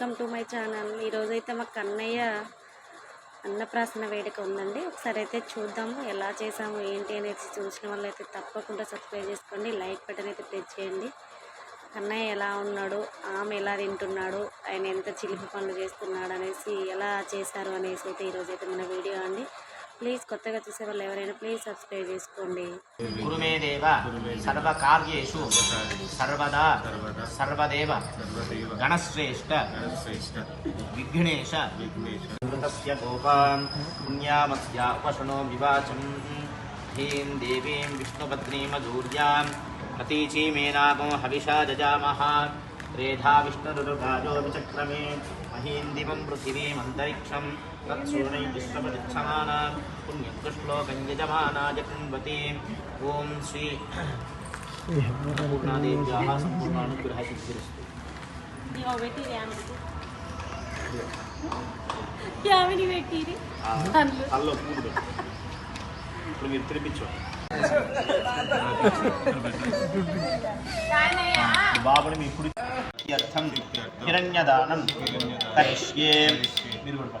Welcome to my channel. ఈరోజైతే మా కన్నయ్య అన్నప్రాసన వేడుక ఉందండి. ఒకసారి అయితే చూద్దాము ఎలా చేసాము ఏంటి అనేది చూసిన వాళ్ళైతే తప్పకుండా సబ్స్క్రైబ్ చేసుకోండి. లైక్ బటన్ అయితే ప్రెస్ చేయండి. కన్నయ్య ఎలా ఉన్నాడు ఆమె ఎలా తింటున్నాడు ఆయన ఎంత చిలిపి పనులు చేస్తున్నాడు అనేసి ఎలా చేశారు అనేసి అయితే ఈరోజు అయితే మన వీడియో అండి. ప్లీజ్ కొత్తగా చూసే వాళ్ళు ఎవరైనా ప్లీజ్ సబ్స్క్రైబ్ చేసుకోండి. గురు మే దేవ సర్వకార్యేషు సర్వదా సర్వదేవ గణశ్రేష్ట విఘ్నేశ విఘ్నేశ. గోపాం పుణ్యామస్య ఉపశనో వివాచం. హీం దేవీం విష్ణుపత్నీమధూర్యాం ప్రతీచీమేనాగో హవిషా జజామహ. రేధా విష్ణురుగాజో విచక్రమే మహీం దివం పృథివీమంతరిక్షం తత్సూనై విశ్వపతిక్షమాన పుణ్యకృష్లోకం యజమానాయ కృణ్వతి ఓం శ్రీ పూర్ణాదేవ్యాः సంపూర్ణానుగ్రహ సిద్ధిరస్తు అల్లో పూలు ఇప్పుడు మీరు తినిపించు బాబుని మీ ఇప్పుడు అర్థం హిరణ్యదానం కరిష్యే మీరు కూడా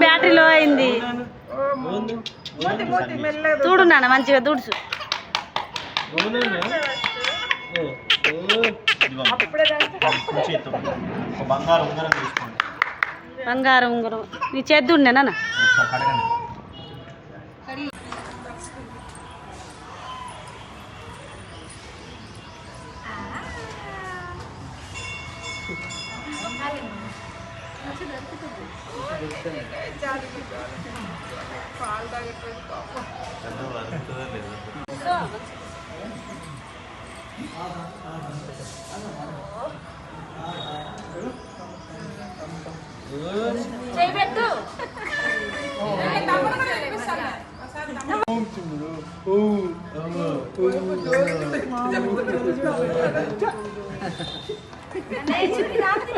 బ్యాటరీలో అయింది చూడు నాన్న మంచిగా తుడుచు ఇదిగో. కుడి చేత్తో. ఒక బంగారు 내 집이 나한테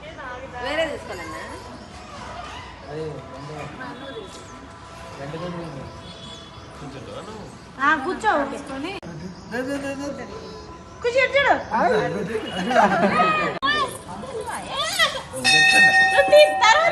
వేరే తీసుకోనన్నా కూర్చో కూర్చో చూడు? తర్వాత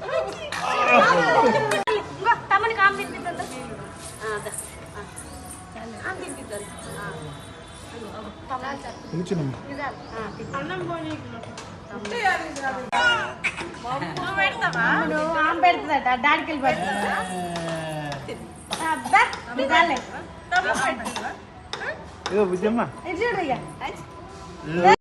ఆమె పెడుతుందట డాడీకి వెళ్ళి పెడుతుందా ఇదో బుజ్జమ్మ చూడు